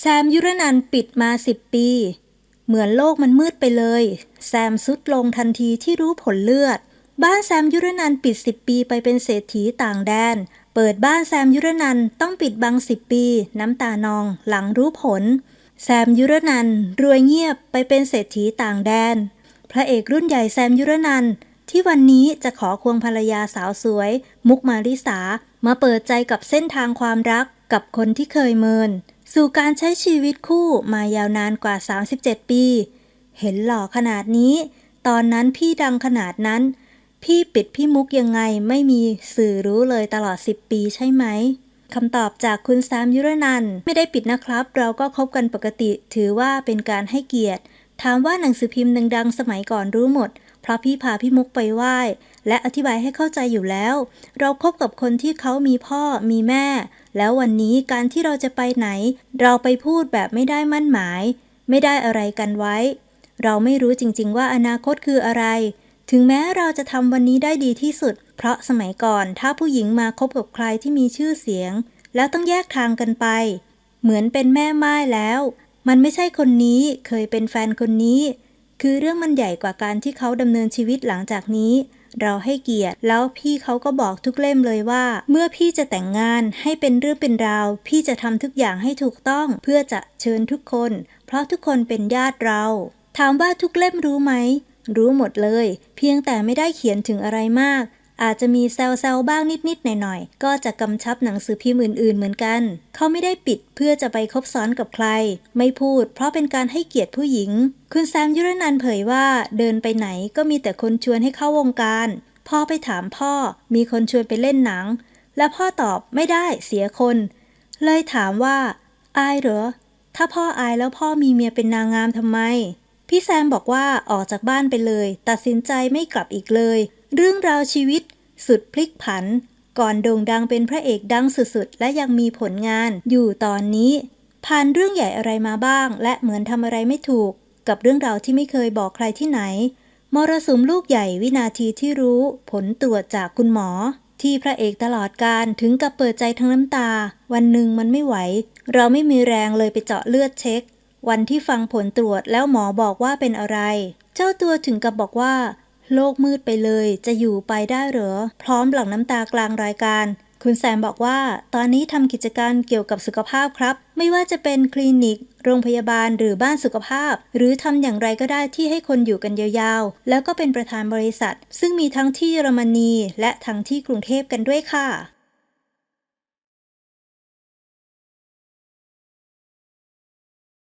แซมยุรนันปิดมาสิบปี เหมือนโลกมันมืดไปเลย แซมสุดลงทันทีที่รู้ผลเลือด บ้านแซมยุรนันปิดสิบปีไปเป็นเศรษฐีต่างแดน เปิดบ้านแซมยุรนันต้องปิดบังสิบปี น้ำตานองหลังรู้ผล แซมยุรนันรวยเงียบไปเป็นเศรษฐีต่างแดน พระเอกรุ่นใหญ่แซมยุรนันท์ที่วันนี้จะขอควงภรรยาสาวสวย มุกมาริสา มาเปิดใจกับเส้นทางความรักกับคนที่เคยเมิน สู่การใช้ชีวิตคู่มายาวนานกว่า 37 ปี เห็นหล่อขนาดนี้ ตอนนั้นพี่ดังขนาดนั้น พี่ปิดพี่มุกยังไงไม่มีสื่อรู้เลยตลอด 10 ปีใช่ไหมคำตอบจากคุณแซมยุรนันไม่ได้ปิดนะครับ เราก็คบกันปกติถือว่าเป็นการให้เกียรติ ถามว่าหนังสือพิมพ์ดังๆสมัยก่อนรู้หมด เพราะพี่พาพี่มุกไปไหว้ และอธิบายให้เข้าใจอยู่แล้ว เราคบกับคนที่เขามีพ่อมีแม่ แล้ววันนี้การที่เราจะไปไหน เราไปพูดแบบไม่ได้มั่นหมาย ไม่ได้อะไรกันไว้ เราไม่รู้จริง ๆ ว่าอนาคตคืออะไร ถึงแม้เราจะทำวันนี้ได้ดีที่สุด เพราะสมัยก่อนถ้าผู้หญิงมาคบกับใครที่มีชื่อเสียง แล้วต้องแยกทางกันไป เหมือนเป็นแม่ไม้แล้ว มันไม่ใช่คนนี้เคยเป็นแฟนคนนี้ คือเรื่องมันใหญ่กว่าการที่เขาดำเนินชีวิตหลังจากนี้ เราให้เกียรติ แล้วพี่เขาก็บอกทุกเล่มเลยว่า เมื่อพี่จะแต่งงานให้เป็นเรื่องเป็นราว พี่จะทำทุกอย่างให้ถูกต้องเพื่อจะเชิญทุกคน เพราะทุกคนเป็นญาติเรา ถามว่าทุกเล่มรู้ไหม รู้หมดเลย เพียงแต่ไม่ได้เขียนถึงอะไรมาก อาจจะมีแซวๆบ้างนิดๆหน่อยๆก็จะกำชับหนังสือพิมพ์อื่นๆเหมือนกัน เขาไม่ได้ปิดเพื่อจะไปคบซ้อนกับใคร ไม่พูด เพราะเป็นการให้เกียรติผู้หญิง คุณแซมยุรนันเผยว่าเดินไปไหนก็มีแต่คนชวนให้เข้าวงการพ่อไปถามพ่อมีคนชวนไปเล่นหนัง และพ่อตอบไม่ได้เสียคน เลยถามว่า อายเหรอ ถ้าพ่ออายแล้วพ่อมีเมียเป็นนางงามทำไม พี่แซมบอกว่าออกจากบ้านไปเลย ตัดสินใจไม่กลับอีกเลย เรื่องราวชีวิตสุดพลิกผัน ก่อนโด่งดังเป็นพระเอกดังสุดๆ และยังมีผลงานอยู่ตอนนี้ ผ่านเรื่องใหญ่อะไรมาบ้าง และเหมือนทำอะไรไม่ถูก กับเรื่องราวที่ไม่เคยบอกใครที่ไหน มรสุมลูกใหญ่วินาทีที่รู้ ผลตรวจจากคุณหมอ ที่พระเอกตลอดการถึงกับเปิดใจทั้งน้ำตา วันหนึ่งมันไม่ไหว เราไม่มีแรงเลยไปเจาะเลือดเช็ค วันที่ฟังผลตรวจแล้วหมอบอกว่าเป็นอะไร เจ้าตัวถึงกับบอกว่า โลกมืดไปเลย จะอยู่ไปได้เหรอ พร้อมหลั่งน้ำตากลางรายการ คุณแซมบอกว่า ตอนนี้ทำกิจการเกี่ยวกับสุขภาพครับ ไม่ว่าจะเป็นคลินิก โรงพยาบาลหรือบ้านสุขภาพ หรือทำอย่างไรก็ได้ที่ให้คนอยู่กันยาวๆ แล้วก็เป็นประธานบริษัท ซึ่งมีทั้งที่เยอรมนีและทั้งที่กรุงเทพกันด้วยค่ะ